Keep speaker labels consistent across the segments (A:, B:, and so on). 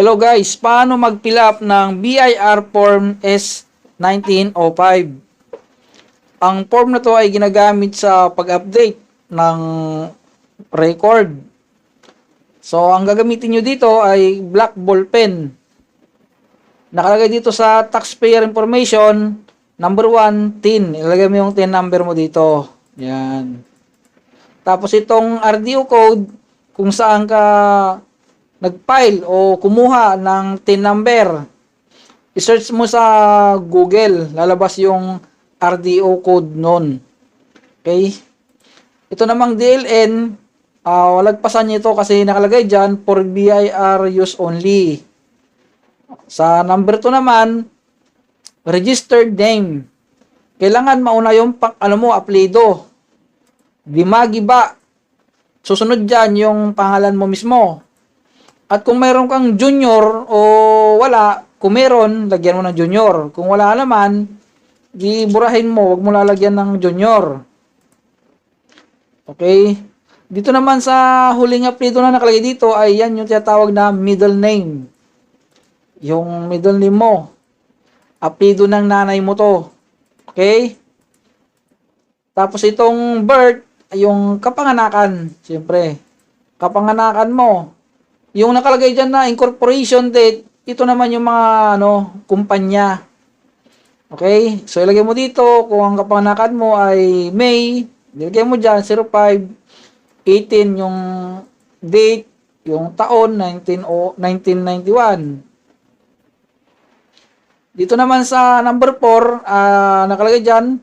A: Hello guys, paano mag-fill up ng BIR Form S1905? Ang form na to ay ginagamit sa pag-update ng record. So, ang gagamitin nyo dito ay black ball pen. Nakalagay dito sa taxpayer information, number 1, TIN. Ilagay mo yung TIN number mo dito. Yan. Tapos itong RDO code, kung saan ka nag-file o kumuha ng TIN number, i-search mo sa Google, lalabas yung RDO code nun. Okay? Ito namang DLN, ah walagpasan niyo ito kasi nakalagay dyan for BIR use only. Sa number 2 naman, registered name. Kailangan mauna yung ano mo, apelido. Dimagi ba? Susunod dyan yung pangalan mo mismo. At kung mayroon kang junior o wala, kung meron, lagyan mo ng junior. Kung wala naman, di burahin mo, wag mo lalagyan ng junior. Okay? Dito naman sa huling apelido na nakalagay dito ay yan yung tinatawag na middle name. Yung middle name mo. Apelido ng nanay mo to. Okay? Tapos itong birth, yung kapanganakan, siyempre. Kapanganakan mo. Yung nakalagay dyan na incorporation date, ito naman yung mga ano, kumpanya. Okay? So ilagay mo dito kung ang kapanganakan mo ay May, ilagay mo dyan 05 18 yung date, yung taon 19 o 1991. Dito naman sa number 4, ah, nakalagay dyan,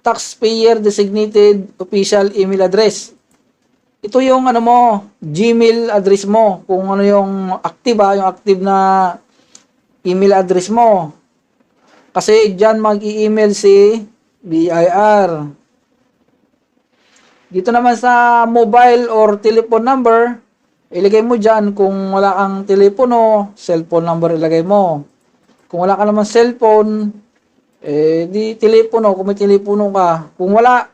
A: taxpayer designated official email address. Ito yung ano mo, Gmail address mo, kung ano yung active ah, yung active na email address mo. Kasi dyan mag-i-email si BIR. Dito naman sa mobile or telephone number, ilagay mo dyan kung wala kang telepono, cellphone number ilagay mo. Kung wala ka naman cellphone, eh di telepono, kung may telepono ka. Kung wala,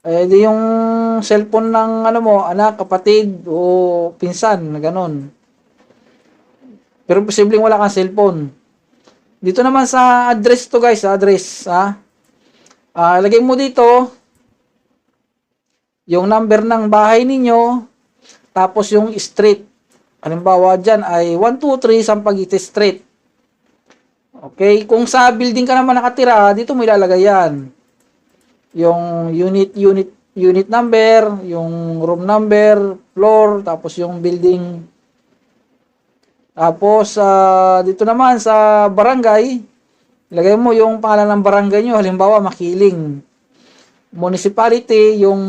A: eh di yung cellphone ng ano mo, anak, kapatid o pinsan, na ganun. Pero posibleng wala kang cellphone. Dito naman sa address to guys, address, ha? Ah, lagay mo dito yung number ng bahay ninyo, tapos yung street. Halimbawa dyan ay 123 Sampaguite Street. Okay, kung sa building ka naman nakatira, dito mo ilalagay yan. Yung unit, unit, unit number, yung room number, floor, tapos yung building. Tapos, ah, dito naman sa barangay, ilagay mo yung pangalan ng barangay nyo, halimbawa Makiling municipality, yung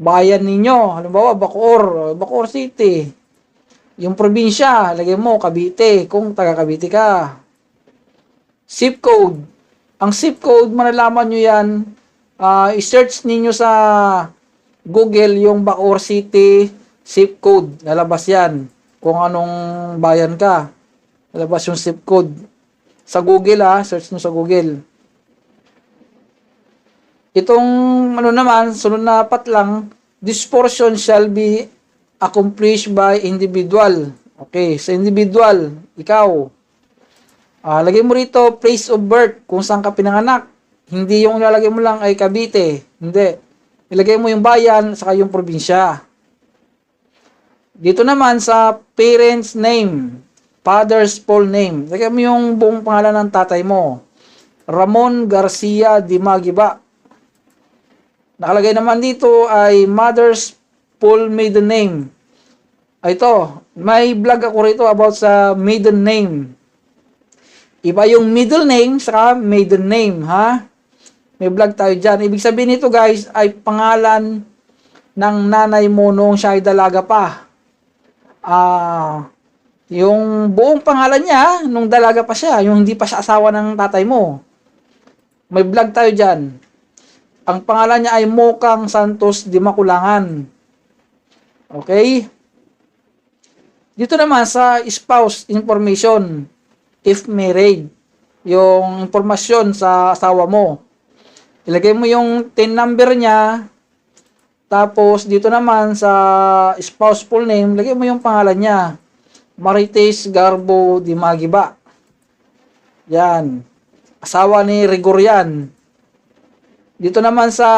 A: bayan ninyo, halimbawa Bacoor, Bacoor City. Yung probinsya, lagay mo Cavite, kung taga Cavite ka. Zip code. Ang zip code, malalaman nyo yan, ah, i-search ninyo sa Google yung Bacoor City zip code. Lalabas yan. Kung anong bayan ka. Lalabas yung zip code. Sa Google ha, search nyo sa Google. Itong ano naman, sunod na apat lang, this portion shall be accomplished by individual. Okay, sa individual, ikaw. Ah, lagay mo rito place of birth, kung saan ka pinanganak. Hindi yung ilalagay mo lang ay Cavite. Hindi. Ilagay mo yung bayan saka yung probinsya. Dito naman sa parents name, father's full name. Lagay mo yung buong pangalan ng tatay mo. Ramon Garcia Dimagiba. Nakalagay naman dito ay mother's full maiden name. Ay, Ito, may vlog ako rito about sa maiden name. Iba yung middle name sa maiden name, ha? May vlog tayo dyan. Ibig sabihin nito guys ay pangalan ng nanay mo nung siya ay dalaga pa. Ah, yung buong pangalan niya nung dalaga pa siya, yung hindi pa siya asawa ng tatay mo. May vlog tayo dyan. Ang pangalan niya ay Mokang Santos di Makulangan. Okay? Dito naman sa spouse information, if married, yung informasyon sa asawa mo. Ilagay mo yung TIN number niya, tapos dito naman sa spouse full name, lagay mo yung pangalan niya. Marites Garbo di Magiba. Yan. Asawa ni Rigorian. Dito naman sa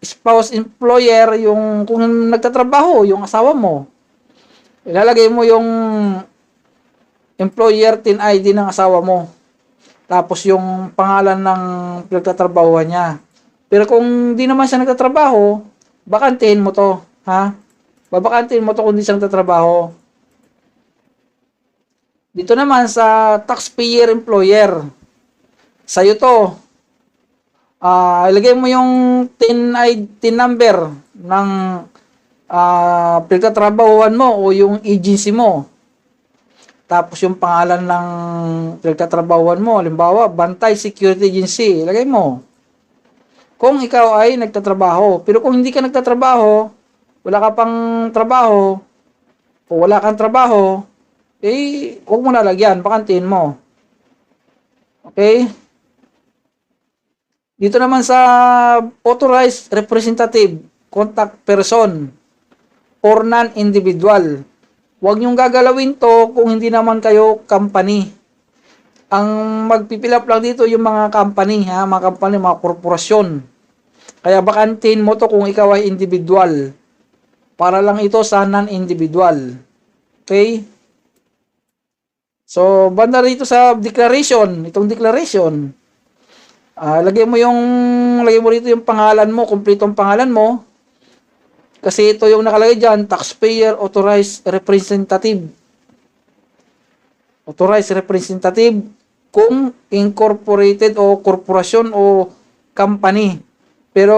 A: spouse employer, yung kung nagtatrabaho, yung asawa mo. Ilalagay mo yung employer tin ID ng asawa mo. Tapos yung pangalan ng pinagtatrabahuhan niya. Pero kung di naman siya nagtatrabaho, bakantin mo to, ha? Babakantin mo to kung di siya nagtatrabaho. Dito naman sa taxpayer employer. Sa'yo to. Ah, ilagay mo yung tin ID tin number ng ah pinagtatrabahuhan mo o yung agency mo. Tapos yung pangalan ng pinagtatrabahuhan mo, halimbawa, Bantay Security Agency, ilagay mo. Kung ikaw ay nagtatrabaho. Pero kung hindi ka nagtatrabaho, wala ka pang trabaho, o wala kang trabaho, eh, huwag mo nalagyan, bakantin mo. Okay? Dito naman sa authorized representative, contact person, or non-individual. Huwag niyong gagalawin to kung hindi naman kayo company. Ang magpipilap lang dito yung mga company, ha? mga company, mga korporasyon. Kaya bakantin mo to kung ikaw ay individual. Para lang ito sa non-individual. Okay? So, banda rito sa declaration, itong declaration, ah lagay mo yung, lagay mo rito yung pangalan mo, kumpletong pangalan mo, kasi ito yung nakalagay dyan, taxpayer authorized representative. Authorized representative kung incorporated o korporasyon o company. Pero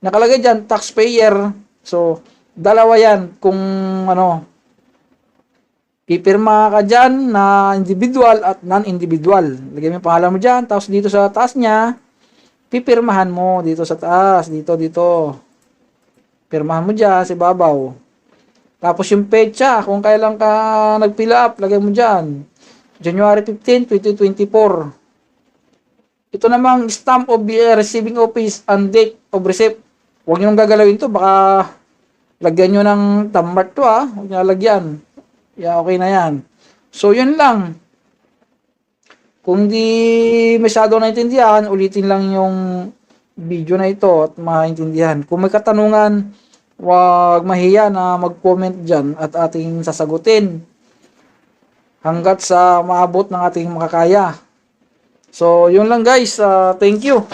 A: nakalagay dyan, taxpayer. So, dalawa yan kung ano, pipirma ka dyan na individual at non-individual. Lagay mo yung pangalan mo dyan, tapos dito sa taas niya, pipirmahan mo dito sa taas, dito, dito. Pirmahan mo dyan si babaw. Tapos yung petsa, kung kailan ka nag-fill up, lagay mo dyan. January 15, 2024. Ito namang stamp of the receiving office and date of receipt. Huwag nyo nang gagalawin to, baka lagyan nyo ng tambat to ha. Huwag nyo lagyan. Yeah, okay na yan. So, yun lang. Kung di masyado naintindihan, ulitin lang yung video na ito at maintindihan. Kung may katanungan, huwag mahiya na mag-comment dyan at ating sasagutin hanggat sa maabot ng ating makakaya. So, yun lang guys. Uh, thank you.